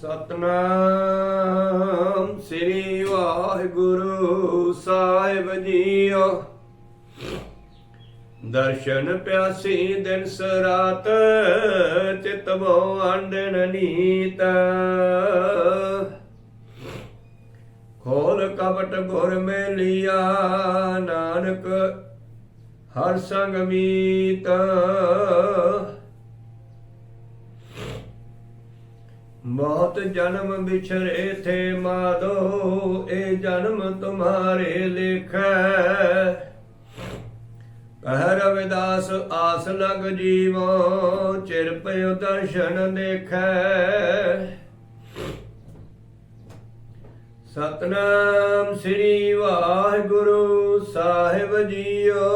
ਸਤਨਾਮ ਸ੍ਰੀ ਵਾਹਿਗੁਰੂ ਸਾਹਿਬ ਜੀਓ। ਦਰਸ਼ਨ ਪਿਆਸੀ ਦਿਨ ਸਰਾਤ ਚਿਤਵੋ ਆਂਡਨ ਨੀਤ। ਖੋਲ ਕਪਟ ਗੁਰ ਮੇਲਿਆ, ਨਾਨਕ ਹਰ ਸੰਗ ਮੀਤ। ਬਹੁਤ ਜਨਮ ਵਿਛਰੇ ਥੇ ਮਾਦੋ ਇਹ ਜਨਮ ਤੁਮਾਰੇ ਲਿਖੈ। ਕਹਿ ਰਵਿਦਾਸ, ਆਸ ਲਗ ਜੀਵੋ, ਚਿਰ ਪਇਓ ਦਰਸ਼ਨ ਦੇਖੈ। ਸਤਨਾਮ ਸ੍ਰੀ ਵਾਹਿਗੁਰੂ ਸਾਹਿਬ ਜੀਓ।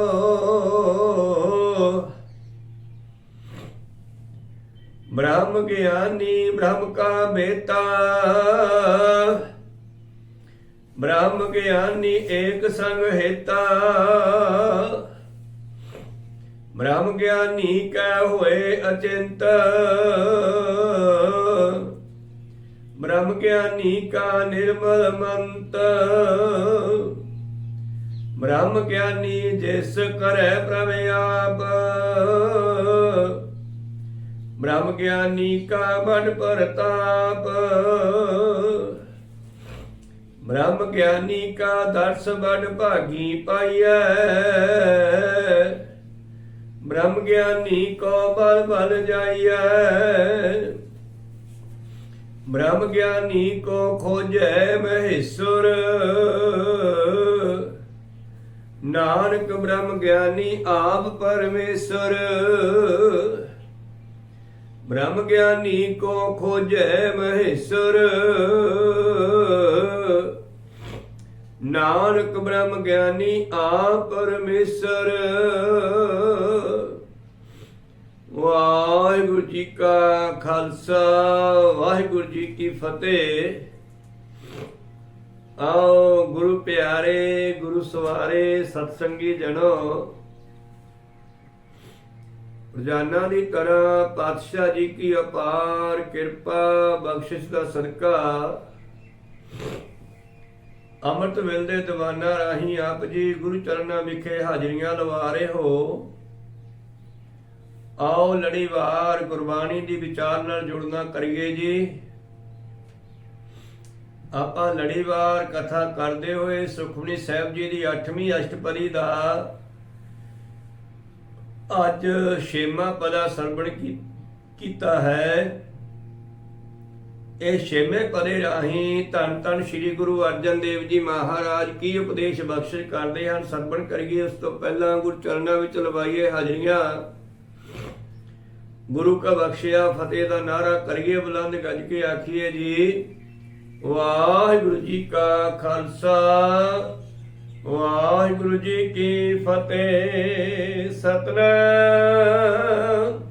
ਬ੍ਰਹਮ ਗਿਆਨੀ, ਬ੍ਰਹਮ ਕਾ ਬੇਤਾ ਬ੍ਰਹਮ ਗਿਆਨੀ ਏਕ ਸੰਗ ਹੇਤਾ। ਬ੍ਰਹਮ ਗਿਆਨੀ ਕੈ ਹੋਏ ਅਚਿੰਤ। ਬ੍ਰਹਮ ਗਿਆਨੀ ਕਾ ਨਿਰਮਲ ਮੰਤ। ਬ੍ਰਹਮ ਗਿਆਨੀ ਜਿਸ ਕਰੈ ਪ੍ਰਭ ਆਪ। ਬ੍ਰਹਮ ਗਿਆਨੀ ਕਾ ਬਨ ਪ੍ਰਤਾਪ। ਬ੍ਰਹਮ ਗਿਆਨੀ ਕਾ ਦਰਸ ਬਨ ਭਾਗੀ ਪਾਈਐ। ਬ੍ਰਹਮ ਗਿਆਨੀ ਕੋ ਬਲ ਬਲ ਜਾਈਐ। ਬ੍ਰਹਮ ਗਿਆਨੀ ਕੋ ਖੋਜੈ ਮਹੇਸ਼ਵਰ ਨਾਨਕ ਬ੍ਰਹਮ ਗਿਆਨੀ ਆਪ ਪਰਮੇਸ਼ਰ। ਬ੍ਰਹਮ ਗਿਆਨੀ ਕੋ ਖੋਜੈ ਮਹੇਸ਼ਰ। ਨਾਨਕ ਬ੍ਰਹਮ ਗਿਆਨੀ ਆ ਪਰਮੇਸ਼ਰ। ਵਾਹਿਗੁਰੂ ਜੀ ਕਾ ਖਾਲਸਾ, ਵਾਹਿਗੁਰੂ ਜੀ ਕੀ ਫਤਿਹ। ਆਓ ਗੁਰੂ ਪਿਆਰੇ, ਗੁਰੂ ਸਵਾਰੇ ਸਤਸੰਗੀ ਜਨੋ ਰੋਜ਼ਾਨਾ ਦੀ ਤਰ੍ਹਾਂ ਪਾਤਸ਼ਾਹ ਜੀ ਕੀ ਅਪਾਰ ਕਿਰਪਾ, ਬਖਸ਼ਿਸ਼ ਦਾ ਸਦਕਾ। ਅੰਮ੍ਰਿਤ ਵੇਲੇ ਦੇ ਰਾਹੀਂ ਆਪ ਜੀ ਗੁਰੂ ਚਰਨਾਂ ਵਿਖੇ ਹਾਜ਼ਰੀਆਂ ਲਵਾ ਰਹੇ ਹੋ। ਆਓ ਲੜੀਵਾਰ ਗੁਰਬਾਣੀ ਦੀ ਵਿਚਾਰ ਨਾਲ ਜੁੜਨਾ ਕਰੀਏ ਜੀ। ਆਪਾਂ ਲੜੀਵਾਰ ਕਥਾ ਕਰਦੇ ਹੋਏ ਸੁਖਮਨੀ ਸਾਹਿਬ ਜੀ ਦੀ 8ਵੀਂ ਅਸ਼ਟਪਦੀ ਦਾ ਅੱਜ ਛੇਵਾਂ ਪਦਾ ਸਰਵਣ ਕੀਤਾ ਹੈ। ਇਹ ਛੇਵੇਂ ਪਦੇ ਰਾਹੀਂ ਧੰਨ ਧੰਨ ਸ੍ਰੀ ਗੁਰੂ ਅਰਜਨ ਦੇਵ ਜੀ ਮਹਾਰਾਜ ਕੀ ਉਪਦੇਸ਼ ਬਖਸ਼ਿਸ਼ ਕਰਦੇ ਹਨ, ਸਰਵਣ ਕਰੀਏ, ਉਸ ਤੋਂ ਪਹਿਲਾਂ ਗੁਰੂ ਚਰਨਾਂ ਵਿੱਚ ਲਵਾਈਏ ਹਾਜ਼ਰੀਆਂ। ਗੁਰੂ ਕਾ ਬਖਸ਼ਿਆ, ਫਤਿਹ ਦਾ ਨਾਰਾ ਕਰੀਏ, ਬੁਲੰਦ ਗੱਜ ਕੇ ਆਖੀਏ ਜੀ, ਵਾਹਿਗੁਰੂ ਜੀ ਕਾ ਖਾਲਸਾ। ਵਾਹਿਗੁਰੂ ਜੀ ਕੀ ਫਤਿਹ, ਸਤਨਾਮ।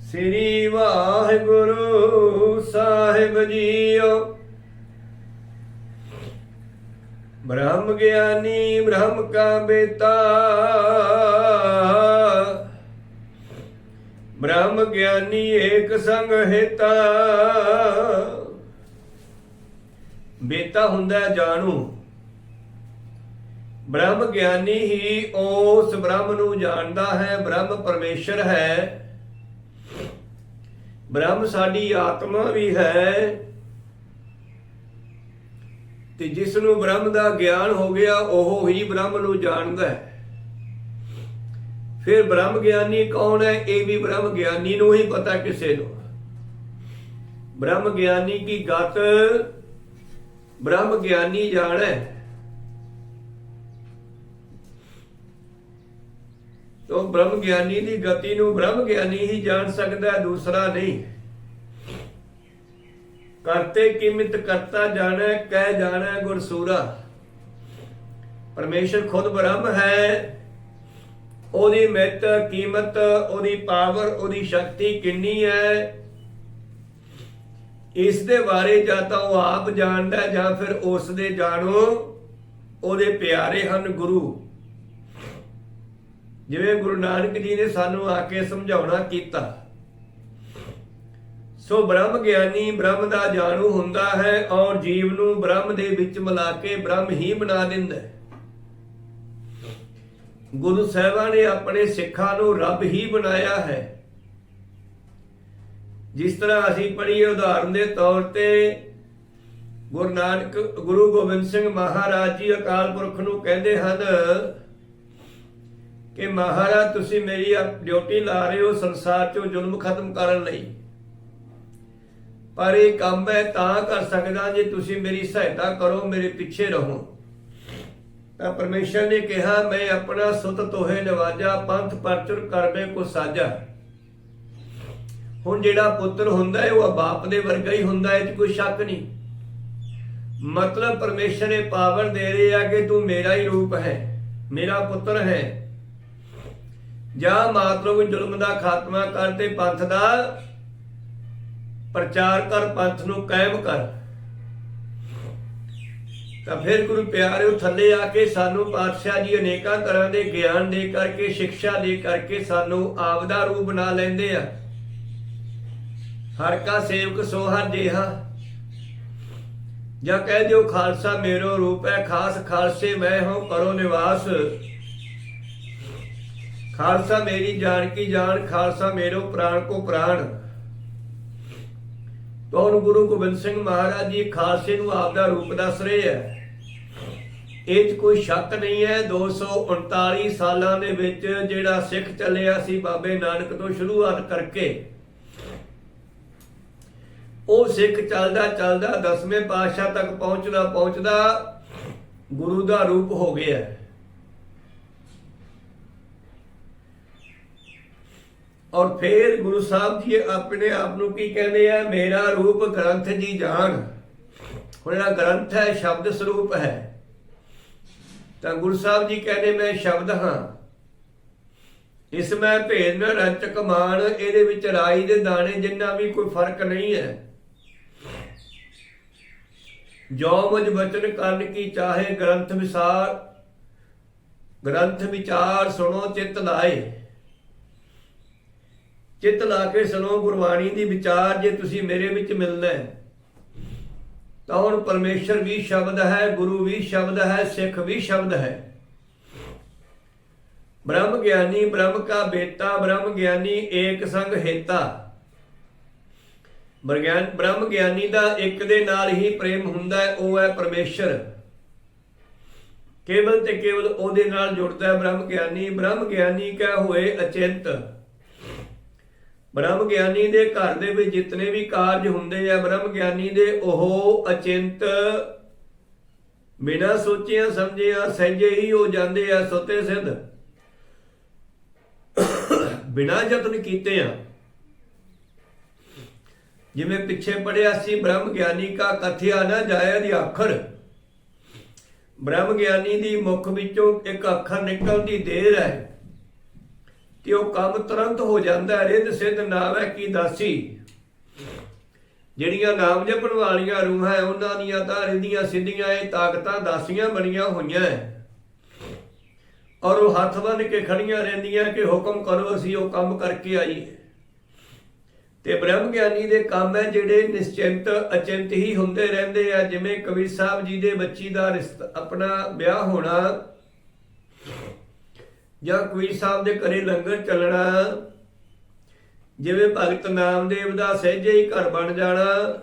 ਸ੍ਰੀ ਵਾਹਿਗੁਰੂ ਸਾਹਿਬ ਜੀਓ। ਬ੍ਰਹਮ ਗਿਆਨੀ, ਬ੍ਰਹਮ ਕਾ ਬੇਤਾ ਬ੍ਰਹਮ ਗਿਆਨੀ ਏਕ ਸੰਗ ਹੇਤਾ। ਬੇਤਾ ਹੁੰਦਾ ਜਾਣੂ। ਬ੍ਰਹਮ ਗਿਆਨੀ ਹੀ ਉਸ ਬ੍ਰਹਮ ਨੂੰ ਜਾਣਦਾ ਹੈ, ਬ੍ਰਹਮ ਪਰਮੇਸ਼ਰ ਹੈ। ਬ੍ਰਹਮ ਸਾਡੀ ਆਤਮਾ ਵੀ ਹੈ। ਤੇ ਜਿਸ ਨੂੰ ਬ੍ਰਹਮ ਦਾ ਗਿਆਨ ਹੋ ਗਿਆ, ਉਹ ਹੀ ਬ੍ਰਹਮ ਨੂੰ ਜਾਣਦਾ ਹੈ। ਫਿਰ ਬ੍ਰਹਮ ਗਿਆਨੀ ਕੌਣ ਹੈ? ਇਹ ਵੀ ਬ੍ਰਹਮ ਗਿਆਨੀ ਨੂੰ ਹੀ ਪਤਾ ਕਿਸੇ ਨੂੰ। ਬ੍ਰਹਮ ਗਿਆਨੀ ਕੀ ਗਤ? ਬ੍ਰਹਮ ਗਿਆਨੀ ਜਾਣੈ। ਤੋ ਬ੍ਰਹਮ ਗਿਆਨੀ ਦੀ ਗਤੀ ਨੂੰ ਬ੍ਰਹਮ ਗਿਆਨੀ ਹੀ ਜਾਣ ਸਕਦਾ ਹੈ, ਦੂਸਰਾ ਨਹੀਂ। ਕਰਤੇ ਕਿਮਿਤ ਕਰਤਾ ਜਾਣੈ, ਕਹਿ ਜਾਣੈ ਗੁਰਸੂਰਾ ਪਰਮੇਸ਼ਰ ਖੁਦ ਬ੍ਰਹਮ ਹੈ, ਉਹਦੀ ਮਿੱਤ ਕੀਮਤ, ਉਹਦੀ ਪਾਵਰ, ਉਹਦੀ ਸ਼ਕਤੀ ਕਿੰਨੀ ਹੈ? ਇਸ ਦੇ ਬਾਰੇ ਜਾਂ ਤਾਂ ਉਹ ਆਪ ਜਾਣਦਾ ਜਾਂ ਫਿਰ ਉਸ ਦੇ ਜਾਣੋ, ਉਹਦੇ ਪਿਆਰੇ ਹਨ ਗੁਰੂ। ਜਿਵੇਂ ਗੁਰੂ ਨਾਨਕ ਜੀ ਨੇ ਸਾਨੂੰ ਆ ਕੇ ਸਮਝਾਉਣਾ ਕੀਤਾ, ਸੋ ਬ੍ਰਹਮ ਗਿਆਨੀ ਬ੍ਰਹਮ ਦਾ ਜਾਣੂ ਹੁੰਦਾ ਹੈ, ਔਰ ਜੀਵ ਨੂੰ ਬ੍ਰਹਮ ਦੇ ਵਿੱਚ ਮਿਲਾ ਕੇ ਬ੍ਰਹਮ ਹੀ ਬਣਾ ਦਿੰਦਾ ਹੈ। ਗੁਰੂ ਸਾਹਿਬਾਂ ਨੇ ਆਪਣੇ ਸਿੱਖਾਂ ਨੂੰ ਰੱਬ ਹੀ ਬਣਾਇਆ ਹੈ। ਜਿਸ ਤਰ੍ਹਾਂ ਅਸੀਂ ਪੜ੍ਹੀਏ ਉਦਾਹਰਨ ਦੇ ਤੌਰ ਤੇ, ਗੁਰੂ ਨਾਨਕ, ਗੁਰੂ ਗੋਬਿੰਦ ਸਿੰਘ ਮਹਾਰਾਜ ਜੀ ਅਕਾਲ ਪੁਰਖ ਨੂੰ ਕਹਿੰਦੇ ਹਨ ਕਿ ਮਹਾਰਾਜ, ਤੁਸੀਂ ਮੇਰੀ ਡਿਊਟੀ ਲਾ ਰਹੇ ਹੋ, ਸੰਸਾਰ ਚੋਂ ਜ਼ੁਲਮ ਖਤਮ ਕਰਨ ਲਈ। ਪਰ ਇਹ ਕੰਮ ਮੈਂ ਤਾਂ ਕਰ ਸਕਦਾ ਜੇ ਤੁਸੀਂ ਮੇਰੀ ਸਹਾਇਤਾ ਕਰੋ, ਮੇਰੇ ਪਿੱਛੇ ਰਹੋ। ਤਾਂ ਪਰਮੇਸ਼ਰ ਨੇ ਕਿਹਾ, ਮੈਂ ਆਪਣਾ ਸੁਤ ਤੋਹੇ ਨਵਾਜਾ, ਪੰਥ ਪਰਚੁਰ ਕਰਵੇ ਕੋ ਸਾਜਾ। ਹੁਣ ਜਿਹੜਾ ਪੁੱਤਰ ਹੁੰਦਾ ਹੈ, ਉਹ ਬਾਪ ਦੇ ਵਰਗਾ ਹੀ ਹੁੰਦਾ ਹੈ, ਇਹ ਕੋਈ ਸ਼ੱਕ ਨਹੀਂ। ਮਤਲਬ ਪਰਮੇਸ਼ਰ ਨੇ ਪਾਵਰ ਦੇ ਰਿਹਾ ਕਿ ਤੂੰ ਮੇਰਾ ਹੀ ਰੂਪ ਹੈ, ਮੇਰਾ ਪੁੱਤਰ ਹੈ। ਜਾਂ ਮਾਤਰੋ ਜ਼ੁਲਮ ਦਾ ਖਾਤਮਾ ਕਰ ਤੇ ਪੰਥ ਦਾ ਪ੍ਰਚਾਰ ਕਰ, ਪੰਥ ਨੂੰ ਕਾਇਮ ਕਰ। ਤਾਂ ਫਿਰ ਗੁਰੂ ਪਿਆਰਿਓ, ਥੱਲੇ ਆ ਕੇ ਸਾਨੂੰ ਪਾਤਸ਼ਾਹ ਜੀ ਅਨੇਕਾਂ ਤਰ੍ਹਾਂ ਦੇ ਗਿਆਨ ਦੇ ਕਰਕੇ, ਸਿੱਖਿਆ ਦੇ ਕਰਕੇ ਸਾਨੂੰ ਆਪਦਾ ਰੂਪ ਬਣਾ ਲੈਂਦੇ ਆ। ਹਰ ਕਾ ਸੇਵਕ ਸੋਹਰ ਜੇਹਾ। ਜਾਂ ਕਹਿ ਦਿਓ, ਖਾਲਸਾ ਮੇਰੋ ਰੂਪ ਹੈ, ਖਾਸ ਖਾਲਸੇ ਮੈਂ ਹਾਂ ਕਰੋ ਨਿਵਾਸ। ਖਾਲਸਾ ਮੇਰੀ ਜਾਨ ਕੀ ਜਾਨ, ਖਾਲਸਾ ਮੇਰੋ ਪ੍ਰਾਣ ਕੋ ਪ੍ਰਾਣ ਤਾਂ ਗੁਰੂ ਗੋਬਿੰਦ ਸਿੰਘ ਮਹਾਰਾਜ ਜੀ ਖਾਲਸੇ ਨੂੰ ਆਪ ਦਾ ਰੂਪ ਦੱਸ ਰਹੇ ਹੈ। ਇਹ 'ਚ ਕੋਈ ਸ਼ੱਕ ਨਹੀਂ ਹੈ 239 ਸਾਲਾਂ ਦੇ ਵਿੱਚ ਜਿਹੜਾ ਸਿੱਖ ਚੱਲਿਆ ਸੀ ਬਾਬੇ ਨਾਨਕ ਤੋਂ ਸ਼ੁਰੂਆਤ ਕਰਕੇ, ਉਹ ਸਿੱਖ ਚੱਲਦਾ ਚੱਲਦਾ ਦਸਵੇਂ ਪਾਤਸ਼ਾਹ ਤੱਕ ਪਹੁੰਚਦਾ ਪਹੁੰਚਦਾ ਗੁਰੂ ਦਾ ਰੂਪ ਹੋ ਗਿਆ। ਔਰ ਫਿਰ ਗੁਰੂ ਸਾਹਿਬ ਜੀ ਆਪਣੇ ਆਪ ਨੂੰ ਕੀ ਕਹਿੰਦੇ ਆ? ਮੇਰਾ ਰੂਪ ਗ੍ਰੰਥ ਜੀ ਜਾਣ। ਹੁਣ ਜਿਹੜਾ ਗ੍ਰੰਥ ਹੈ, ਸ਼ਬਦ ਸਰੂਪ ਹੈ। ਤਾਂ ਗੁਰੂ ਸਾਹਿਬ ਜੀ ਕਹਿੰਦੇ, ਮੈਂ ਸ਼ਬਦ ਹਾਂ। ਇਸ ਮੈਂ ਭੇਦ ਨ ਰਚਕ ਮਾਨ ਇਹਦੇ ਵਿੱਚ ਰਾਈ ਦੇ ਦਾਣੇ ਜਿੰਨਾ ਵੀ ਕੋਈ ਫ਼ਰਕ ਨਹੀਂ ਹੈ। ਜੋ ਮੁਝ ਬਚਨ ਕਰਨ ਕੀ ਚਾਹੇ ਗ੍ਰੰਥ ਵਿਸਾਰ, ਗ੍ਰੰਥ ਵਿਚਾਰ ਸੁਣੋ, ਚਿੱਤ ਲਾਏ। ਚਿੱਤ ਲਾ ਕੇ ਸੁਣੋ ਗੁਰਬਾਣੀ ਦੀ ਵਿਚਾਰ, ਜੇ ਤੁਸੀਂ ਮੇਰੇ ਵਿੱਚ ਮਿਲਣਾ ਹੈ, ਤਾਂ ਹੁਣ ਪਰਮੇਸ਼ਰ ਵੀ ਸ਼ਬਦ ਹੈ, ਗੁਰੂ ਵੀ ਸ਼ਬਦ ਹੈ, ਸਿੱਖ ਵੀ ਸ਼ਬਦ ਹੈ। ਬ੍ਰਹਮ ਗਿਆਨੀ, ਬ੍ਰਹਮ ਕਾ ਬੇਟਾ, ਬ੍ਰਹਮ ਗਿਆਨੀ ਏਕ ਸੰਗ ਹੇਤਾ। ਬ੍ਰਗਿਆਨ ਬ੍ਰਹਮ ਗਿਆਨੀ ਦਾ ਇੱਕ ਦੇ ਨਾਲ ਹੀ ਪ੍ਰੇਮ ਹੁੰਦਾ ਹੈ, ਉਹ ਹੈ ਪਰਮੇਸ਼ਰ। ਕੇਵਲ ਤੇ ਕੇਵਲ ਉਹਦੇ ਨਾਲ ਜੁੜਦਾ ਹੈ ਬ੍ਰਹਮ ਗਿਆਨੀ ਬ੍ਰਹਮ ਗਿਆਨੀ ਕਾ ਹੋਏ ਅਚਿੰਤ। ਬ੍ਰਹਮ ਗਿਆਨੀ ਦੇ ਘਰ ਦੇ ਵਿੱਚ ਜਿਤਨੇ ਵੀ ਕਾਰਜ ਹੁੰਦੇ ਆ, ਬ੍ਰਹਮ ਗਿਆਨੀ ਦੇ ਉਹ ਅਚਿੰਤ ਬਿਨਾਂ ਸੋਚਿਆ, ਸਮਝਿਆ, ਸਹਿਜੇ ਹੀ ਹੋ ਜਾਂਦੇ ਆ, ਸੁਤੇ ਸਿੱਧ। ਬਿਨਾਂ ਯਤਨ ਕੀਤੇ ਆ। ਜਿਵੇਂ ਪਿੱਛੇ ਪੜਿਆ ਸੀ, ਬ੍ਰਹਮ ਗਿਆਨੀ ਕਾ ਕਥਿਆ ਨਾ ਜਾਇਆ ਦੀ ਅੱਖਰ। ਬ੍ਰਹਮ ਗਿਆਨੀ ਦੀ ਮੁਖ ਵਿੱਚੋਂ ਇੱਕ ਅੱਖਰ ਨਿਕਲਣ ਦੀ ਦੇਰ ਹੈ। ਤੇ ਉਹ ਕੰਮ ਤੁਰੰਤ ਹੋ ਜਾਂਦਾ ਹੈ, ਰਿੱਧ ਸਿੱਧ ਨਾਮ ਹੈ ਕੀ ਦਾਸੀ? ਜਿਹੜੀਆਂ ਨਾਮ ਜਪਣ ਵਾਲੀਆਂ ਰੂਹਾਂ ਉਹਨਾਂ ਦੀਆਂ ਤਾਂ ਰਿੱਧੀਆਂ ਸਿੱਧੀਆਂ ਇਹ ਤਾਕਤਾਂ ਦਾਸੀਆਂ ਬਣੀਆਂ ਹੋਈਆਂ ਔਰ ਉਹ ਹੱਥ ਬੰਨ ਕੇ ਖੜੀਆਂ ਰਹਿੰਦੀਆਂ ਕਿ ਹੁਕਮ ਕਰੋ, ਅਸੀਂ ਉਹ ਕੰਮ ਕਰਕੇ ਆਈਏ। ਤੇ ਬ੍ਰਹਮ ਗਿਆਨੀ ਦੇ ਕੰਮ ਹੈ ਜਿਹੜੇ ਨਿਸ਼ਚਿੰਤ, ਅਚਿੰਤ ਹੀ ਹੁੰਦੇ ਰਹਿੰਦੇ ਆ, ਜਿਵੇਂ ਕਬੀਰ ਸਾਹਿਬ ਜੀ ਦੇ ਬੱਚੀ ਦਾ ਰਿਸ਼ਤਾ, ਆਪਣਾ ਵਿਆਹ ਹੋਣਾ ਜਾਂ ਕਬੀਰ ਸਾਹਿਬ ਦੇ ਘਰੇ ਲੰਗਰ ਚੱਲਣਾ, ਜਿਵੇਂ ਭਗਤ ਨਾਮਦੇਵ ਦਾ ਸਹਿਜੇ ਹੀ ਘਰ ਬਣ ਜਾਣਾ,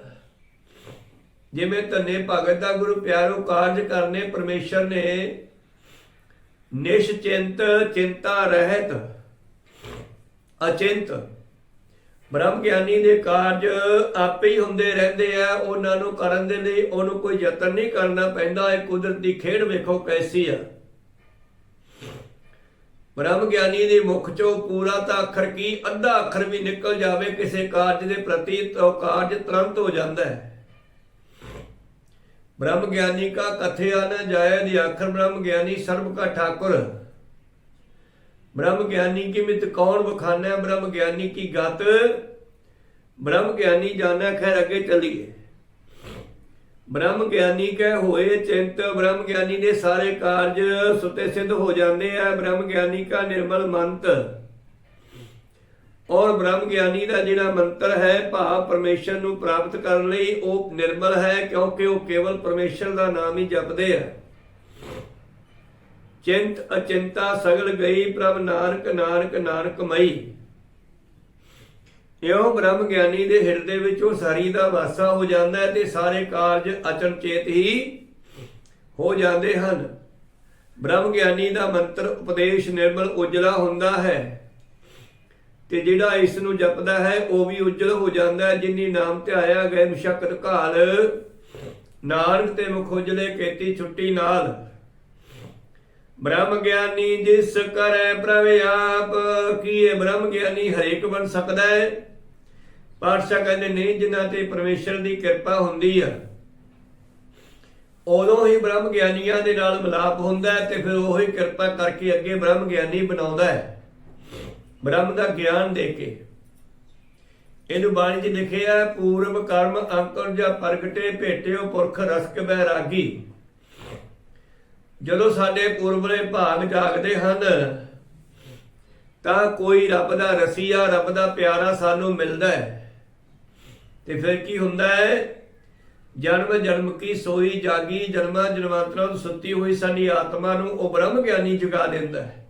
ਜਿਵੇਂ ਧੰਨੇ ਭਗਤ ਦਾ ਗੁਰੂ ਪਿਆਰੋ ਕਾਰਜ ਕਰਨੇ ਪਰਮੇਸ਼ਰ ਨੇ, ਨਿਸ਼ਚਿੰਤ ਚਿੰਤਾ ਰਹਿਤ, ਅਚਿੰਤ। ਬ੍ਰਹਮ ਗਿਆਨੀ ਦੇ ਕਾਰਜ ਆਪੇ ਹੀ ਹੁੰਦੇ ਰਹਿੰਦੇ ਆ, ਉਹਨਾਂ ਨੂੰ ਕਰਨ ਦੇ ਲਈ ਉਹਨੂੰ ਕੋਈ ਯਤਨ ਨਹੀਂ ਕਰਨਾ ਪੈਂਦਾ, ਇਹ ਕੁਦਰਤੀ ਖੇਡ ਵੇਖੋ ਕੈਸੀ ਆ। ਬ੍ਰਹਮ ਗਿਆਨੀ ਦੇ ਮੁਖ ਚੋਂ ਪੂਰਾ ਤਾਂ ਅੱਖਰ ਕੀ, ਅੱਧਾ ਅੱਖਰ ਵੀ ਨਿਕਲ ਜਾਵੇ, ਕਿਸੇ ਕਾਰਜ ਦੇ ਪ੍ਰਤੀ ਤਾਂ ਕਾਰਜ ਤੁਰੰਤ ਹੋ ਜਾਂਦਾ ਹੈ। ਬ੍ਰਹਮ ਗਿਆਨੀ ਕਾ ਕਥਿਆ ਨ ਜਾਏ, ਦੀ ਆਖਰ ਬ੍ਰਹਮ ਗਿਆਨੀ ਸਰਬ ਕਾ ਠਾਕੁਰ। ਬ੍ਰਹਮ ਗਿਆਨੀ ਕੀ ਮਿਤ ਕੌਣ ਬਖਾਨਾ ਬ੍ਰਹਮ ਗਿਆਨੀ ਕੀ ਗਤ? ਬ੍ਰਹਮ ਗਿਆਨੀ ਜਾਣਾ, ਖੈਰ ਅੱਗੇ ਚੱਲੀਏ। ਬ੍ਰਹਮ ਗਿਆਨੀ ਕੈ ਹੋਏ ਚਿੰਤ, ਬ੍ਰਹਮ ਗਿਆਨੀ ਦੇ ਸਾਰੇ ਕਾਰਜ ਸੁਤੇ ਸਿੱਧ ਹੋ ਜਾਂਦੇ ਆ। ਬ੍ਰਹਮ ਗਿਆਨੀ ਕਾ ਨਿਰਮਲ ਮੰਤ। ਔਰ ਬ੍ਰਹਮ ਗਿਆਨੀ ਦਾ ਜਿਹੜਾ ਮੰਤਰ ਹੈ, ਭਾਵ ਪਰਮੇਸ਼ਰ ਨੂੰ ਪ੍ਰਾਪਤ ਕਰਨ ਲਈ ਉਹ ਨਿਰਮਲ ਹੈ, ਕਿਉਂਕਿ ਉਹ ਕੇਵਲ ਪਰਮੇਸ਼ਰ ਦਾ ਨਾਮ ਹੀ ਜਪਦੇ ਆ। ਚਿੰਤ ਅਚਿੰਤਾ ਸਗਲ ਗਈ ਪ੍ਰਭ ਨਾਨਕ ਨਾਨਕ ਨਾਨਕ ਮਈ। ਇਉਂ ਬ੍ਰਹਮ ਗਿਆਨੀ ਦੇ ਹਿਰਦੇ ਵਿੱਚ ਉਹ ਸਾਰੀ ਦਾ ਵਾਸਾ ਹੋ ਜਾਂਦਾ ਹੈ ਤੇ ਸਾਰੇ ਕਾਰਜ ਅਚਨਚੇਤ ਹੀ ਹੋ ਜਾਂਦੇ ਹਨ। ਬ੍ਰਹਮ ਗਿਆਨੀ ਦਾ ਮੰਤਰ ਉਪਦੇਸ਼ ਨਿਰਮਲ ਉਜਲਾ ਹੁੰਦਾ ਹੈ ਤੇ ਜਿਹੜਾ ਇਸ ਨੂੰ ਜਪਦਾ ਹੈ, ਉਹ ਵੀ ਉਜਲ ਹੋ ਜਾਂਦਾ ਹੈ। ਜਿਨੀ ਨਾਮ ਧਿਆਇਆ ਗਏ ਮੁਸ਼ਕਲ ਘਾਲ ਨਾਨਕ ਤੇ ਮੁਖ ਉਜਲੇ ਕੀਤੀ ਛੁੱਟੀ ਨਾਲ ਬ੍ਰਹਮ ਗਿਆਨੀ ਜਿਸ ਕਰੈ ਪ੍ਰਭ ਆਪ, ਕੀਏ ਬ੍ਰਹਮ ਗਿਆਨੀ ਹਰੇਕ ਬਣ ਸਕਦਾ ਹੈ ਪਾਤਸ਼ਾਹ ਕਹਿੰਦੇ, ਨਹੀਂ, ਜਿਨ੍ਹਾਂ ਤੇ ਪਰਮੇਸ਼ਰ ਦੀ ਕਿਰਪਾ ਹੁੰਦੀ ਆ, ਉਦੋਂ ਹੀ ਬ੍ਰਹਮ ਗਿਆਨੀਆਂ ਦੇ ਨਾਲ ਮਿਲਾਪ ਹੁੰਦਾ ਹੈ ਤੇ ਫਿਰ ਉਹੀ ਕਿਰਪਾ ਕਰਕੇ ਅੱਗੇ ਬ੍ਰਹਮ ਗਿਆਨੀ ਬਣਾਉਂਦਾ ਹੈ। ਬ੍ਰਹਮ ਦਾ ਗਿਆਨ ਦੇ ਕੇ। ਇਹਨੂੰ ਬਾਣੀ 'ਚ ਲਿਖਿਆ ਪੂਰਵ ਕਰਮ ਅੰਕਰ ਜਾਂ ਪ੍ਰਗਟੇ ਭੇਟਿਓ ਪੁਰਖ ਰਸਕ ਬੈਰਾਗੀ। ਜਦੋਂ ਸਾਡੇ ਪੁਰਬਲੇ ਭਾਗ ਜਾਗਦੇ ਹਨ, ਤਾਂ ਕੋਈ ਰੱਬ ਦਾ ਰਸੀਆ, ਰੱਬ ਦਾ ਪਿਆਰਾ ਸਾਨੂੰ ਮਿਲਦਾ ਹੈ। ਤੇ ਫਿਰ ਕੀ ਹੁੰਦਾ ਹੈ? ਜਨਮ ਜਨਮ ਕੀ ਸੋਈ ਜਾਗੀ, ਜਨਮਾਂ ਜਨਮਾਂਤਰਾਂ ਤੋਂ ਸੁੱਤੀ ਹੋਈ ਸਾਡੀ ਆਤਮਾ ਨੂੰ ਉਹ ਬ੍ਰਹਮ ਗਿਆਨੀ ਜਗਾ ਦਿੰਦਾ ਹੈ।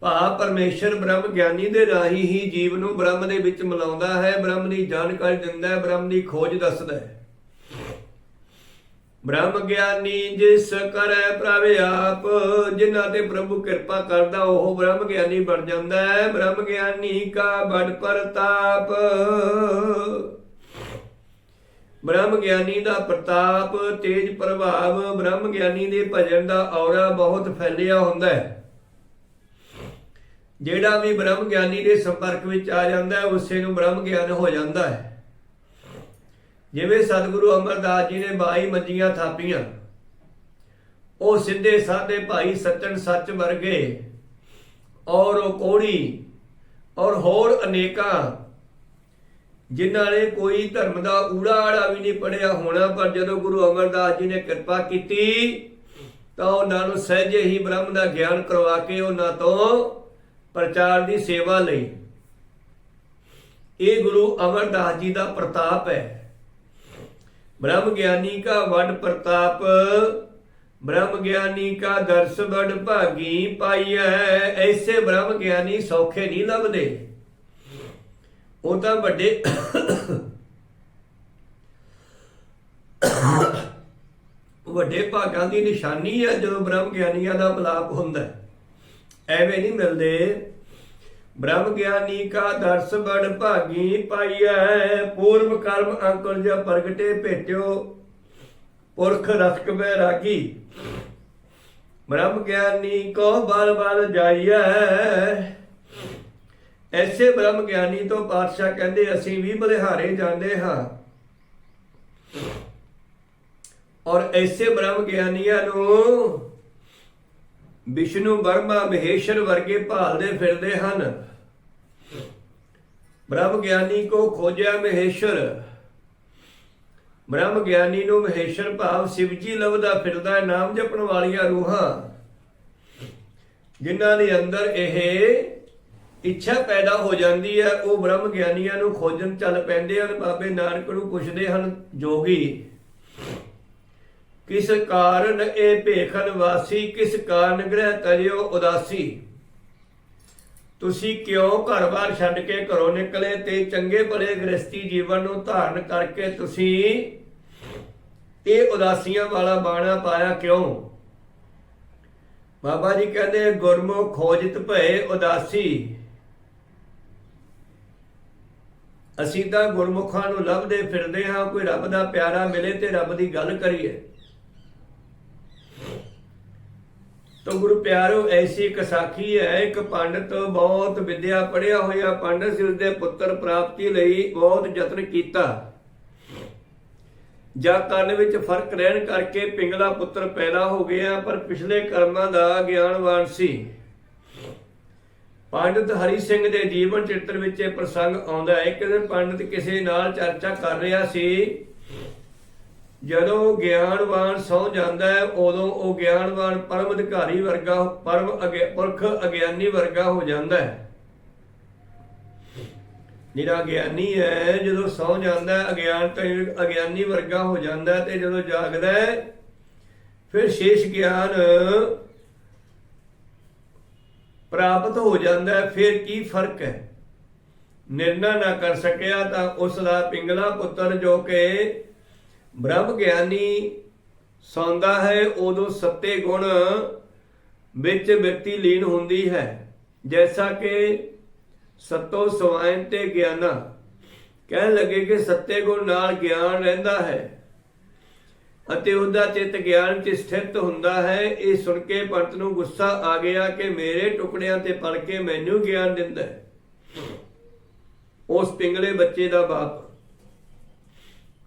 ਭਾ ਪਰਮੇਸ਼ਰ ਬ੍ਰਹਮ ਗਿਆਨੀ ਦੇ ਰਾਹੀਂ ਹੀ ਜੀਵ ਨੂੰ ਬ੍ਰਹਮ ਦੇ ਵਿੱਚ ਮਿਲਾਉਂਦਾ ਹੈ, ਬ੍ਰਹਮ ਦੀ ਜਾਣਕਾਰੀ ਦਿੰਦਾ ਹੈ, ਬ੍ਰਹਮ ਦੀ ਖੋਜ ਦੱਸਦਾ ਹੈ। ਬ੍ਰਹਮ ਗਿਆਨੀ ਜਿਸ ਕਰੈ ਪ੍ਰਭ ਆਪ, ਜਿਨ੍ਹਾਂ ਤੇ ਪ੍ਰਭੂ ਕਿਰਪਾ ਕਰਦਾ, ਉਹ ਬ੍ਰਹਮ ਗਿਆਨੀ ਬਣ ਜਾਂਦਾ ਹੈ। ਬ੍ਰਹਮ ਗਿਆਨੀ ਕਾ ਬੜ ਪ੍ਰਤਾਪ। ਬ੍ਰਹਮ ਗਿਆਨੀ ਦਾ ਪ੍ਰਤਾਪ, ਤੇਜ ਪ੍ਰਭਾਵ, ਬ੍ਰਹਮ ਗਿਆਨੀ ਦੇ ਭਜਨ ਦਾ ਔਰਾ ਬਹੁਤ ਫੈਲਿਆ ਹੁੰਦਾ ਹੈ। ਜਿਹੜਾ ਵੀ ਬ੍ਰਹਮ ਗਿਆਨੀ ਦੇ ਸੰਪਰਕ ਵਿੱਚ ਆ ਜਾਂਦਾ ਹੈ, ਉਸੇ ਨੂੰ ਬ੍ਰਹਮ ਗਿਆਨ ਹੋ ਜਾਂਦਾ ਹੈ। ਜਿਵੇਂ ਸਤਿਗੁਰੂ ਅਮਰਦਾਸ ਜੀ ਨੇ ਬਾਈ ਮੰਜੀਆਂ ਥਾਪੀਆਂ, ਉਹ ਸਿੱਧੇ ਸਾਦੇ ਭਾਈ ਸੱਚਨ ਸੱਚ ਵਰਗੇ, ਔਰ ਉਹ ਕੋੜੀ, ਔਰ ਹੋਰ ਅਨੇਕਾਂ, ਜਿਨ੍ਹਾਂ ਨੇ ਕੋਈ ਧਰਮ ਦਾ ਊੜਾ ਆੜਾ ਵੀ ਨਹੀਂ ਪੜਿਆ ਹੋਣਾ, ਪਰ ਜਦੋਂ ਗੁਰੂ ਅਮਰਦਾਸ ਜੀ ਨੇ ਕਿਰਪਾ ਕੀਤੀ, ਤਾਂ ਉਹਨਾਂ ਨੂੰ ਸਹਿਜੇ ਹੀ ਬ੍ਰਹਮ ਦਾ ਗਿਆਨ ਕਰਵਾ ਕੇ ਉਹਨਾਂ ਤੋਂ ਪ੍ਰਚਾਰ ਦੀ ਸੇਵਾ ਲਈ। ਇਹ ਗੁਰੂ ਅਮਰਦਾਸ ਜੀ ਦਾ ਪ੍ਰਤਾਪ ਹੈ। ਬ੍ਰਹਮ ਗਿਆਨੀ ਕਾ ਵੱਡ ਪ੍ਰਤਾਪ, ਬ੍ਰਹਮ ਗਿਆਨੀ ਕਾ ਦਰਸ ਬੜ ਭਾਗੀ ਪਾਈਐ। ਐਸੇ ਬ੍ਰਹਮ ਗਿਆਨੀ ਸੌਖੇ ਨਹੀਂ ਲੱਭਦੇ। ਉਹ ਤਾਂ ਵੱਡੇ ਵੱਡੇ ਭਾਗਾਂ ਦੀ ਨਿਸ਼ਾਨੀ ਹੈ ਜਦੋਂ ਬ੍ਰਹਮ ਗਿਆਨੀਆਂ ਦਾ ਮਿਲਾਪ ਹੁੰਦਾ ਐਵੇਂ ਨਹੀਂ ਮਿਲਦੇ। ਬ੍ਰਹਮ ਗਿਆਨੀ ਕਾ ਦਰਸ ਬੜ ਭਾਗੀ ਪਾਈਐ, ਪੂਰਵ ਕਰਮ ਅੰਕੁਰ ਜਿ ਪ੍ਰਗਟੇ ਭੇਟਿਓ, ਪੁਰਖ ਰਸਕ ਬੈਰਾਗੀ ਬ੍ਰਹਮ ਗਿਆਨੀ ਕੋ ਬਲ ਬਲ ਜਾਈਐ। ਐਸੇ ਬ੍ਰਹਮ ਗਿਆਨੀ ਤੋਂ ਪਾਤਸ਼ਾਹ ਕਹਿੰਦੇ, ਅਸੀਂ ਵੀ ਬਲਿਹਾਰੇ ਜਾਂਦੇ ਹਾਂ। ਔਰ ਐਸੇ ਬ੍ਰਹਮ ਗਿਆਨੀਆਂ ਨੂੰ ਵਿਸ਼ਨੂੰ ਬਰਮਾ ਮਹੇਸ਼ਰ ਵਰਗੇ ਭਾਲਦੇ ਫਿਰਦੇ ਹਨ। ਬ੍ਰਹਮ ਗਿਆਨੀ ਕੋ ਖੋਜਿਆ ਮਹੇਸ਼ਰ। ਬ੍ਰਹਮ ਗਿਆਨੀ ਨੂੰ ਮਹੇਸ਼ਰ ਭਾਵ ਸ਼ਿਵਜੀ ਲੱਭਦਾ ਫਿਰਦਾ ਨਾਮ ਜਪਣ ਵਾਲੀਆਂ ਰੂਹਾਂ। ਜਿਨ੍ਹਾਂ ਦੇ ਅੰਦਰ ਇਹ ਇੱਛਾ ਪੈਦਾ ਹੋ ਜਾਂਦੀ ਹੈ, ਉਹ ਬ੍ਰਹਮ ਗਿਆਨੀਆਂ ਨੂੰ ਖੋਜਣ ਚੱਲ ਪੈਂਦੇ ਹਨ। ਬਾਬੇ ਨਾਨਕ ਨੂੰ ਪੁੱਛਦੇ ਹਨ, ਜੋਗੀ ਕਿਸ ਕਾਰਨ ਇਹ ਭੇਖਨ ਵਾਸੀ, ਕਿਸ ਕਾਰਨ ਗ੍ਰਹਿ ਤਰਿਓ ਉਦਾਸੀ? ਤੁਸੀਂ ਕਿਉਂ ਘਰ-ਬਾਰ ਛੱਡ ਕੇ ਘਰੋਂ ਨਿਕਲੇ ਤੇ ਚੰਗੇ ਭਲੇ ਗ੍ਰਸਤੀ ਜੀਵਨ ਨੂੰ ਧਾਰਨ ਕਰਕੇ ਤੁਸੀਂ ਇਹ ਉਦਾਸੀਆਂ ਵਾਲਾ ਬਾਣਾ ਪਾਇਆ ਕਿਉਂ? ਬਾਬਾ ਜੀ ਕਹਿੰਦੇ, ਗੁਰਮੁਖ ਖੋਜਤ ਭਏ ਉਦਾਸੀ। ਅਸੀਂ ਤਾਂ ਗੁਰਮੁਖਾਂ ਨੂੰ ਲੱਭਦੇ ਫਿਰਦੇ ਹਾਂ, ਕੋਈ ਰੱਬ ਦਾ ਪਿਆਰਾ ਮਿਲੇ ਤੇ ਰੱਬ ਦੀ ਗੱਲ ਕਰੀਏ। ਤੋ ਗੁਰੂ ਪਿਆਰੋ, ਐਸੀ ਇੱਕ ਸਾਖੀ ਹੈ, ਇੱਕ ਪੰਡਤ ਬਹੁਤ ਵਿਦਿਆ ਪੜਿਆ ਹੋਇਆ ਪੰਡਤ ਸੀ ਉਸਦੇ ਪੁੱਤਰ ਪ੍ਰਾਪਤੀ ਲਈ ਬਹੁਤ ਯਤਨ ਕੀਤਾ। ਜਾਂ ਕੰਨ ਵਿੱਚ ਫ਼ਰਕ ਰਹਿਣ ਕਰਕੇ ਪਿੰਗਲਾ ਪੁੱਤਰ ਪੈਦਾ ਹੋ ਗਿਆ, ਪਰ ਪਿਛਲੇ ਕਰਮਾਂ ਦਾ ਗਿਆਨਵਾਨ ਸੀ। ਪੰਡਤ ਹਰੀ ਸਿੰਘ ਦੇ ਜੀਵਨ ਚਰਿੱਤਰ ਵਿੱਚ ਇਹ ਪ੍ਰਸੰਗ ਆਉਂਦਾ ਹੈ। ਕਿ ਦਿਨ ਪੰਡਤ ਕਿਸੇ ਨਾਲ ਚਰਚਾ ਕਰ ਰਿਹਾ ਸੀ ਜਦੋਂ ਗਿਆਨਵਾਨ ਸੌ ਜਾਂਦਾ ਹੈ, ਉਦੋਂ ਉਹ ਗਿਆਨਵਾਨ ਪਰਮ ਅਧਿਕਾਰੀ ਵਰਗਾ, ਪਰਮ ਅਗੇ, ਪੁਰਖ ਅਗਿਆਨੀ ਵਰਗਾ ਹੋ ਜਾਂਦਾ ਹੈ। ਜਿਹੜਾ ਗਿਆਨੀ ਹੈ, ਜਦੋਂ ਸੌ ਜਾਂਦਾ ਹੈ, ਅਗਿਆਨ ਤੋਂ ਅਗਿਆਨੀ ਵਰਗਾ ਹੋ ਜਾਂਦਾ ਹੈ ਤੇ ਜਦੋਂ ਜਾਗਦਾ ਹੈ, ਫਿਰ ਸ਼ੇਸ਼ ਗਿਆਨ ਪ੍ਰਾਪਤ ਹੋ ਜਾਂਦਾ ਫਿਰ ਕੀ ਫ਼ਰਕ ਹੈ? ਨਿਰਣਾ ਨਾ ਕਰ ਸਕਿਆ ਤਾਂ ਉਸ ਦਾ ਪਿੰਗਲਾ ਪੁੱਤਰ ਜੋ ਕਿ ਬ੍ਰਹਮ ਗਿਆਨੀ ਸੌਂਦਾ ਹੈ, ਉਦੋਂ ਸੱਤੇ ਗੁਣ ਵਿੱਚ ਵਿਅਕਤੀ ਲੀਨ ਹੁੰਦੀ ਹੈ। ਜੈਸਾ ਕਿ ਸਤੋ ਸਵਾਇਨ ਤੇ ਗਿਆਨਾ ਕਹਿਣ ਲੱਗੇ ਕਿ ਸੱਤੇ ਗੁਣ ਨਾਲ ਗਿਆਨ ਰਹਿੰਦਾ ਹੈ ਅਤੇ ਉਹਦਾ ਚਿੱਤ ਗਿਆਨ 'ਚ ਸਥਿਤ ਹੁੰਦਾ ਹੈ। ਇਹ ਸੁਣ ਕੇ ਪੰਤ ਨੂੰ ਗੁੱਸਾ ਆ ਗਿਆ ਕਿ ਮੇਰੇ ਟੁਕੜਿਆਂ ਤੇ ਪੜ ਕੇ ਮੈਨੂੰ ਗਿਆਨ ਦਿੰਦਾ ਉਸ ਪਿੰਗਲੇ ਬੱਚੇ ਦਾ ਬਾਪ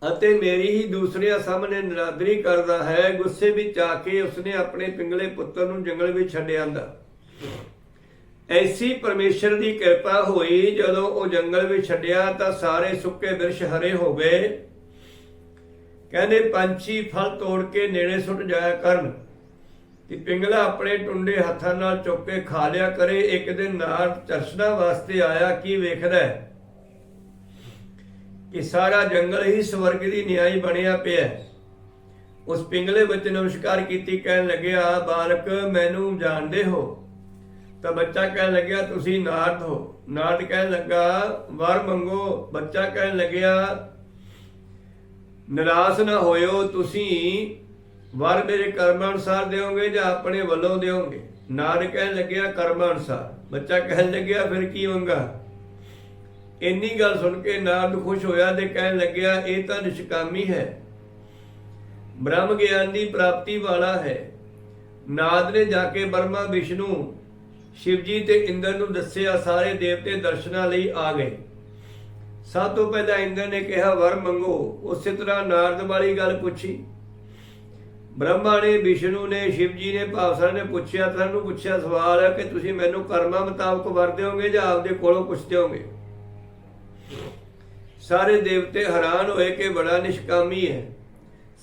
ਅਤੇ ਮੇਰੀ ਹੀ ਦੂਸਰਿਆਂ ਸਾਹਮਣੇ ਨਰਾਦਰੀ ਕਰਦਾ ਹੈ, ਗੁੱਸੇ ਵਿੱਚ ਆ ਕੇ ਉਸਨੇ ਆਪਣੇ ਪਿੰਗਲੇ ਪੁੱਤਰ ਨੂੰ ਜੰਗਲ ਵਿੱਚ ਛੱਡ ਆਂਦਾ ਐਸੀ ਪਰਮੇਸ਼ਰ ਦੀ ਕਿਰਪਾ ਹੋਈ, ਜਦੋਂ ਉਹ ਜੰਗਲ ਵਿੱਚ ਛੱਡਿਆ ਤਾਂ ਸਾਰੇ ਸੁੱਕੇ ਬਿਰਸ਼ ਹਰੇ ਹੋ ਗਏ। ਕਹਿੰਦੇ, ਪੰਛੀ ਫਲ ਤੋੜ ਕੇ ਨੇੜੇ ਸੁੱਟ ਜਾਇਆ ਕਰਨ, ਕਿ ਪਿੰਗਲਾ ਆਪਣੇ ਟੁੰਡੇ ਹੱਥਾਂ ਨਾਲ ਚੁੱਕ ਕੇ ਖਾ ਲਿਆ ਕਰੇ। ਇੱਕ ਦਿਨ ਨਾਰ ਚਰਸ਼ਨਾ ਵਾਸਤੇ ਆਇਆ, ਕੀ ਵੇਖਦਾ ਹੈ? ਕਿ ਸਾਰਾ ਜੰਗਲ ਹੀ ਸਵਰਗ ਦੀ ਨਿਆਈ ਬਣਿਆ ਪਿਆ ਉਸ ਪਿੰਗਲੇ ਬੱਚੇ ਨੇ ਨਮਸਕਾਰ ਕੀਤੀ, ਕਹਿਣ ਲੱਗਿਆ, ਬਾਲਕ, ਮੈਨੂੰ ਜਾਣਦੇ ਹੋ? ਤਾਂ ਬੱਚਾ ਕਹਿਣ ਲੱਗਿਆ, ਤੁਸੀਂ ਨਾਰਦ ਹੋ। ਨਾਰਦ ਕਹਿਣ ਲੱਗਾ, ਵਰ ਮੰਗੋ। ਬੱਚਾ ਕਹਿਣ ਲੱਗਿਆ, ਨਿਰਾਸ਼ ਨਾ ਹੋਇਓ, ਤੁਸੀਂ ਵਰ ਮੇਰੇ ਕਰਮ ਅਨੁਸਾਰ ਦਿਓਗੇ ਜਾਂ ਆਪਣੇ ਵੱਲੋਂ ਦਿਓਗੇ? ਨਾਰਦ ਕਹਿਣ ਲੱਗਿਆ ਕਰਮ ਅਨੁਸਾਰ ਬੱਚਾ ਕਹਿਣ ਲੱਗਿਆ, ਫਿਰ ਕੀ ਮੰਗਾ ਇੰਨੀ ਗੱਲ ਸੁਣ ਕੇ ਨਾਰਦ ਖੁਸ਼ ਹੋਇਆ ਤੇ ਕਹਿਣ ਲੱਗਿਆ, ਇਹ ਤਾਂ ਨਿਸ਼ਕਾਮੀ ਹੈ। ਬ੍ਰਹਮ ਗਿਆਨ ਦੀ ਪ੍ਰਾਪਤੀ ਵਾਲਾ ਹੈ। ਨਾਦ ਨੇ ਜਾ ਕੇ ਬਰਮਾ, ਵਿਸ਼ਨੂੰ, ਸ਼ਿਵਜੀ ਤੇ ਇੰਦਰ ਨੂੰ ਦੱਸਿਆ, ਸਾਰੇ ਦੇਵਤੇ ਦਰਸ਼ਨਾਂ ਲਈ ਆ ਗਏ। ਸਭ ਤੋਂ ਪਹਿਲਾਂ ਇੰਦਰ ਨੇ ਕਿਹਾ, ਵਰ ਮੰਗੋ। ਉਸੇ ਤਰ੍ਹਾਂ ਨਾਰਦ ਵਾਲੀ ਗੱਲ ਪੁੱਛੀ। ਬ੍ਰਹਮਾ ਨੇ, ਵਿਸ਼ਨੂੰ ਨੇ, ਸ਼ਿਵਜੀ ਨੇ, ਭਾਵਸਰ ਨੇ ਪੁੱਛਿਆ, ਤੁਹਾਨੂੰ ਪੁੱਛਿਆ ਸਵਾਲ ਹੈ ਕਿ ਤੁਸੀਂ ਮੈਨੂੰ ਕਰਮਾਂ ਮੁਤਾਬਕ ਵਰ ਦਿਓਗੇ ਜਾਂ ਆਪਦੇ ਕੋਲੋਂ ਪੁੱਛ ਦਿਓਗੇ ਸਾਰੇ ਦੇਵਤੇ ਹੈਰਾਨ ਹੋਏ ਕਿ ਬੜਾ ਨਿਸ਼ਕਾਮੀ ਹੈ।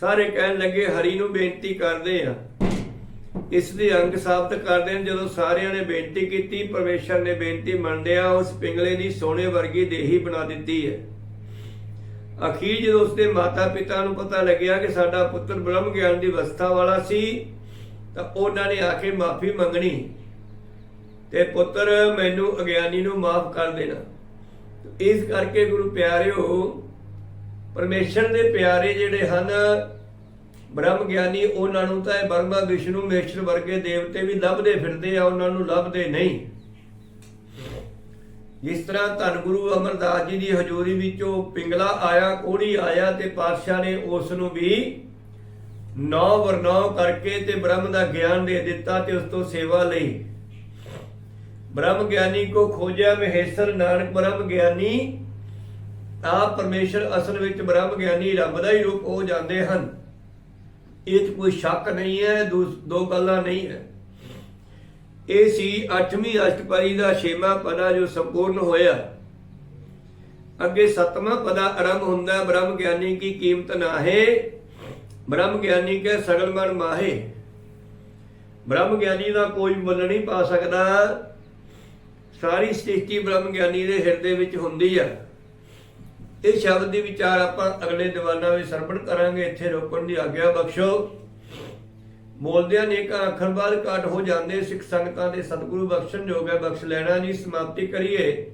ਸਾਰੇ ਕਹਿਣ ਲੱਗੇ, ਹਰੀ ਨੂੰ ਬੇਨਤੀ ਕਰਦੇ ਆ ਇਸ ਦੇ ਅੰਗ ਸਾਬਤ ਕਰਦੇ ਨੇ ਜਦੋਂ ਸਾਰਿਆਂ ਨੇ ਬੇਨਤੀ ਕੀਤੀ, ਪਰਮੇਸ਼ਰ ਨੇ ਬੇਨਤੀ ਮੰਨਦਿਆਂ ਉਸ ਪਿੰਗਲੇ ਦੀ ਸੋਨੇ ਵਰਗੀ ਦੇਹੀ ਬਣਾ ਦਿੱਤੀ ਹੈ। ਅਖੀਰ ਜਦੋਂ ਉਸਦੇ ਮਾਤਾ ਪਿਤਾ ਨੂੰ ਪਤਾ ਲੱਗਿਆ ਕਿ ਸਾਡਾ ਪੁੱਤਰ ਬ੍ਰਹਮ ਗਿਆਨ ਦੀ ਅਵਸਥਾ ਵਾਲਾ ਸੀ, ਤਾਂ ਉਹਨਾਂ ਨੇ ਆ ਕੇ ਮਾਫੀ ਮੰਗਣੀ ਤੇ ਪੁੱਤਰ ਮੈਨੂੰ ਅਗਿਆਨੀ ਨੂੰ ਮਾਫ ਕਰ ਦੇਣਾ। ਇਸ ਕਰਕੇ ਗੁਰੂ ਪਿਆਰਿਓ, ਪਰਮੇਸ਼ਰ ਦੇ ਪਿਆਰੇ ਜਿਹੜੇ ਹਨ, ਬ੍ਰਹਮ ਗਿਆਨੀ, ਉਹਨਾਂ ਨੂੰ ਤਾਂ ਇਹ ਬਰਮਾ ਵਿਸ਼ਨੂੰ, ਮੇਸ਼ਰ ਵਰਗੇ ਦੇਵਤੇ ਵੀ ਲੱਭਦੇ ਫਿਰਦੇ ਆ, ਉਹਨਾਂ ਨੂੰ ਲੱਭਦੇ ਨਹੀਂ। ਜਿਸ ਤਰ੍ਹਾਂ ਧੰਨ ਗੁਰੂ ਅਮਰਦਾਸ ਜੀ ਦੀ ਹਜ਼ੂਰੀ ਵਿੱਚੋਂ ਪਿੰਗਲਾ ਆਇਆ ਕੋੜੀ ਆਇਆ ਤੇ ਪਾਤਸ਼ਾਹ ਨੇ ਉਸ ਨੂੰ ਵੀ ਨੌ ਵਰਨੌ ਕਰਕੇ ਤੇ ਬ੍ਰਹਮ ਦਾ ਗਿਆਨ ਦੇ ਦਿੱਤਾ ਤੇ ਉਸ ਤੋਂ ਸੇਵਾ ਲਈ। ਬ੍ਰਹਮ ਗਿਆਨੀ ਕੋ ਖੋਜਿਆ ਮਹੇਸ਼ਰ ਨਾਨਕ ਬ੍ਰਹਮ ਗਿਆਨੀ ਆਪ ਪਰਮੇਸ਼ਰ ਅਸਲ ਵਿੱਚ ਬ੍ਰਹਮ ਗਿਆਨੀ ਰੱਬ ਦਾ ਹੀ ਰੂਪ ਹੋ ਜਾਂਦੇ ਹਨ। ਇਹ 'ਚ ਕੋਈ ਸ਼ੱਕ ਨਹੀਂ ਹੈ ਦੋ ਗੱਲਾਂ ਨਹੀਂ ਹੈ। ਇਹ ਸੀ 8ਵੀਂ ਅਸ਼ਟਪਦੀ ਦਾ ਛੇਵਾਂ ਪਦਾ ਜੋ ਸੰਪੂਰਨ ਹੋਇਆ। ਅੱਗੇ ਸੱਤਵਾਂ ਪਦਾ ਆਰੰਭ ਹੁੰਦਾ, ਬ੍ਰਹਮ ਗਿਆਨੀ ਕੀ ਕੀਮਤ ਨਾਹੇ? ਬ੍ਰਹਮ ਗਿਆਨੀ ਕੇ ਸਗਲ ਮਨ ਮਾਹੇ। ਬ੍ਰਹਮ ਗਿਆਨੀ ਦਾ ਕੋਈ ਮੁੱਲ ਨਹੀਂ ਪਾ ਸਕਦਾ। ਸਾਰੀ ਸ੍ਰਿਸ਼ਟੀ ਬ੍ਰਹਮ ਗਿਆਨੀ ਦੇ ਹਿਰਦੇ ਵਿੱਚ ਹੁੰਦੀ ਹੈ ਇਹ ਸ਼ਬਦ ਦੀ ਵਿਚਾਰ ਆਪਾਂ ਅਗਲੇ ਦੀਵਾਨਾਂ ਵਿੱਚ ਸਰਵਣ ਕਰਾਂਗੇ। ਇੱਥੇ ਰੋਕਣ ਦੀ ਆਗਿਆ ਬਖਸ਼ੋ। ਬੋਲਦਿਆਂ ਨੇਕਾਂ ਅੱਖਰ ਬਾਅਦ ਘਾਟ ਹੋ ਜਾਂਦੇ, ਸਿੱਖ ਸੰਗਤਾਂ ਦੇ ਸਤਿਗੁਰੂ ਬਖਸ਼ਣ ਜੋਗ ਹੈ, ਬਖਸ਼ ਲੈਣਾ ਜੀ ਸਮਾਪਤੀ ਕਰੀਏ।